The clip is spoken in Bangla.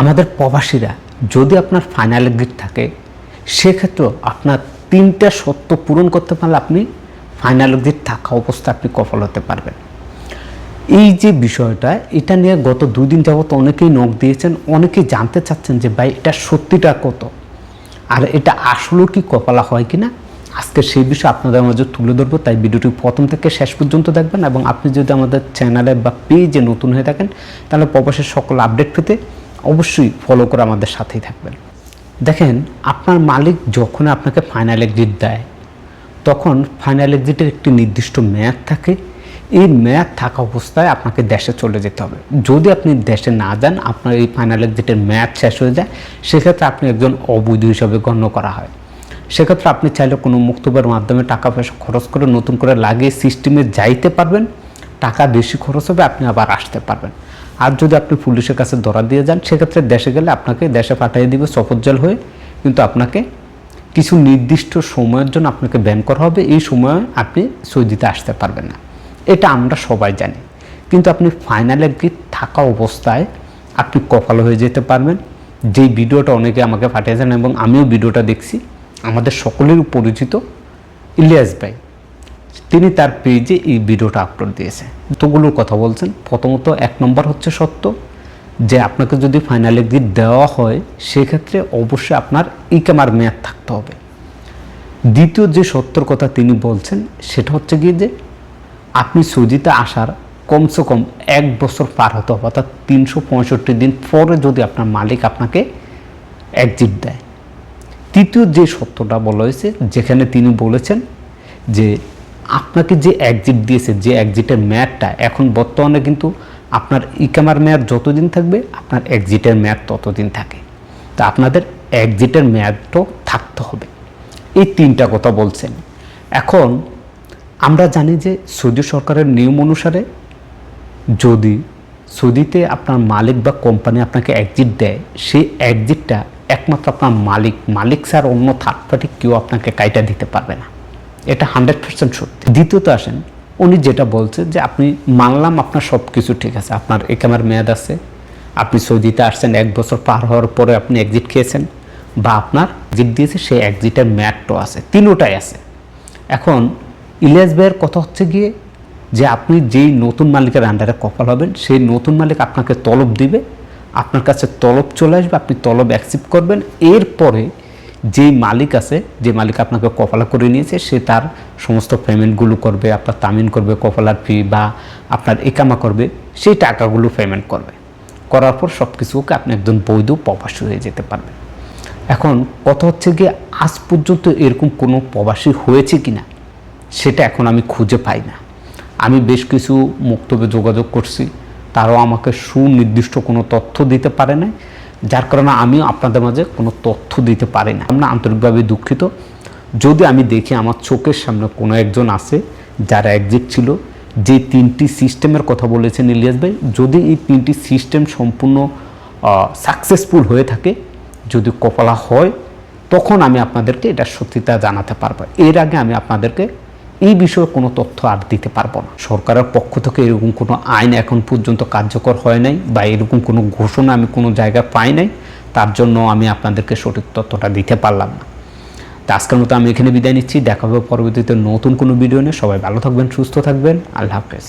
আমাদের প্রবাসীরা যদি আপনার ফাইনাল এক্সিট থাকে, সেক্ষেত্রেও আপনার তিনটা সত্য পূরণ করতে পারলে আপনি ফাইনাল এক্সিট থাকা অবস্থা আপনি সফল হতে পারবেন। এই যে বিষয়টা, এটা নিয়ে গত দুই দিন যাবত অনেকেই নখ দিয়েছেন, অনেকেই জানতে চাচ্ছেন যে ভাই, এটা সত্যিটা কত? আর এটা আসলেও কি কপালা হয় কি না আজকে সেই বিষয়ে আপনাদের মাঝে তুলে ধরবো, তাই ভিডিওটি প্রথম থেকে শেষ পর্যন্ত দেখবেন এবং আপনি যদি আমাদের চ্যানেলে বা পেজে নতুন হয়ে থাকেন, তাহলে প্রবাসের সকল আপডেট পেতে অবশ্যই ফলো করে আমাদের সাথেই থাকবেন। দেখেন, আপনার মালিক যখন আপনাকে ফাইনাল এক্সিট দেয়, তখন ফাইনাল এক্সিটের একটি নির্দিষ্ট মেয়াদ থাকে। এই মেয়াদ থাকা অবস্থায় আপনাকে দেশে চলে যেতে হবে। যদি আপনি দেশে না যান, আপনার এই ফাইনাল এক্সিটের মেয়াদ শেষ হয়ে যায়, সেক্ষেত্রে আপনি একজন অবৈধ হিসাবে গণ্য করা হয়। সেক্ষেত্রে আপনি চাইলে কোনো মুক্তবের মাধ্যমে টাকা পয়সা খরচ করে নতুন করে লাগিয়ে সিস্টেমে যাইতে পারবেন। টাকা বেশি খরচ হবে, আপনি আবার আসতে পারবেন। আর যদি আপনি পুলিশের কাছে ধরা দিয়ে যান, সেক্ষেত্রে দেশে গেলে আপনাকে দেশে পাঠিয়ে দিবে সফরজল হয়ে, কিন্তু আপনাকে কিছু নির্দিষ্ট সময়ের জন্য আপনাকে ব্যান করা হবে, এই সময়ে আপনি সৌদিতে আসতে পারবেন না। এটা আমরা সবাই জানি। কিন্তু আপনি ফাইনালে এক্সিট থাকা অবস্থায় আপনি কপাল হয়ে যেতে পারবেন। যেই ভিডিওটা অনেকে আমাকে পাঠিয়েছেন এবং আমিও ভিডিওটা দেখছি, আমাদের সকলের পরিচিত ইলিয়াস ভাই। তিনি তার পেজে এই ভিডিওটা আপলোড দিয়েছে। তোগুলোর কথা বলছেন। প্রথমত এক নম্বর হচ্ছে সত্য, যে আপনাকে যদি ফাইনাল এক্সিট দেওয়া হয়, সেক্ষেত্রে অবশ্যই আপনার ইকামার মেয়াদ থাকতে হবে। দ্বিতীয় যে সত্যর কথা তিনি বলছেন, সেটা হচ্ছে গিয়ে যে আপনি সৌদিতে আসার কমসে কম এক বছর পার হতে হবে, অর্থাৎ তিনশো পঁয়ষট্টি দিন পরে যদি আপনার মালিক আপনাকে এক্সিট দেয়। তৃতীয় যে সত্যটা বলা হয়েছে, যেখানে তিনি বলেছেন যে আপনাকে যে এক্সিট দিয়েছে, যে এক্সিটের মেয়াদটা এখন বর্তমানে কিন্তু আপনার ইকামার মেয়াদ যতদিন থাকবে, আপনার এক্সিটের মেয়াদ ততদিন থাকে। তা আপনাদের এক্সিটের মেয়াদটাও থাকতে হবে। এই তিনটা কথা বলছেন। এখন আমরা জানি যে সৌদি সরকারের নিয়ম অনুসারে যদি সৌদিতে আপনার মালিক বা কোম্পানি আপনাকে এক্সিট দেয়, সেই এক্সিটটা একমাত্র আপনার মালিক মালিক স্যার অন্য থার্ড পার্টি কেউ আপনাকে কাইটা দিতে পারবে না। এটা হান্ড্রেড পার্সেন্ট সত্যি। দ্বিতীয়ত আসেন, উনি যেটা বলছে যে আপনি মানলাম আপনার সব কিছু ঠিক আছে, আপনার একামের মেয়াদ আছে, আপনি সৌদিতে আসছেন, এক বছর পার হওয়ার পরে আপনি এক্সিট খেয়েছেন, বা আপনার এক্সিট দিয়েছে, সেই এক্সিটের মেয়াদটাও আছে, তিনোটাই আছে। এখন, ইলিয়াস ভাইয়ের কথা হচ্ছে গিয়ে যে আপনি যেই নতুন মালিকের আন্ডারে কপাল হবেন, সেই নতুন মালিক আপনাকে তলব দিবে, আপনার কাছে তলব চলে আসবে, আপনি তলব অ্যাকসেপ্ট করবেন, এরপরে যেই মালিক আছে, যে মালিক আপনাকে কপালা করে নিয়েছে, সে তার সমস্ত পেমেন্টগুলো করবে, আপনার তামিন করবে কপালার ফি বা আপনার একামা করবে, সেই টাকাগুলো পেমেন্ট করবে। করার পর সব কিছুকে আপনি একজন বৈধ প্রবাসী হয়ে যেতে পারবেন। এখন কথা হচ্ছে গিয়ে, আজ পর্যন্ত এরকম কোনো প্রবাসী হয়েছে কি না সেটা এখন আমি খুঁজে পাই না। আমি বেশ কিছু মুক্তবে যোগাযোগ করছি, তারাও আমাকে সুনির্দিষ্ট কোনো তথ্য দিতে পারে না যার কারণে আমিও আপনাদের মাঝে কোনো তথ্য দিতে পারি না। আমরা আন্তরিকভাবে দুঃখিত। যদি আমি দেখি আমার চোখের সামনে কোনো একজন আছে যারা একজিট ছিল, যে তিনটি সিস্টেমের কথা বলেছেন ইলিয়াস ভাই, যদি এই তিনটি সিস্টেম সম্পূর্ণ সাকসেসফুল হয়ে থাকে, যদি কপালা হয়, তখন আমি আপনাদেরকে এটা সত্যিটা জানাতে পারব। এর আগে আমি আপনাদেরকে এই বিষয়ে কোনো তথ্য আর দিতে পারব না। সরকারের পক্ষ থেকে এরকম কোনো আইন এখন পর্যন্ত কার্যকর হয় নাই বা এরকম কোনো ঘোষণা আমি কোনো জায়গায় পাই নাই, তার জন্য আমি আপনাদেরকে সঠিক তথ্যটা দিতে পারলাম না। তো আজকের মতো আমি এখানে বিদায় নিচ্ছি। দেখা হবে পরবর্তীতে নতুন কোনো ভিডিও নিয়ে। সবাই ভালো থাকবেন, সুস্থ থাকবেন। আল্লাহ হাফেজ।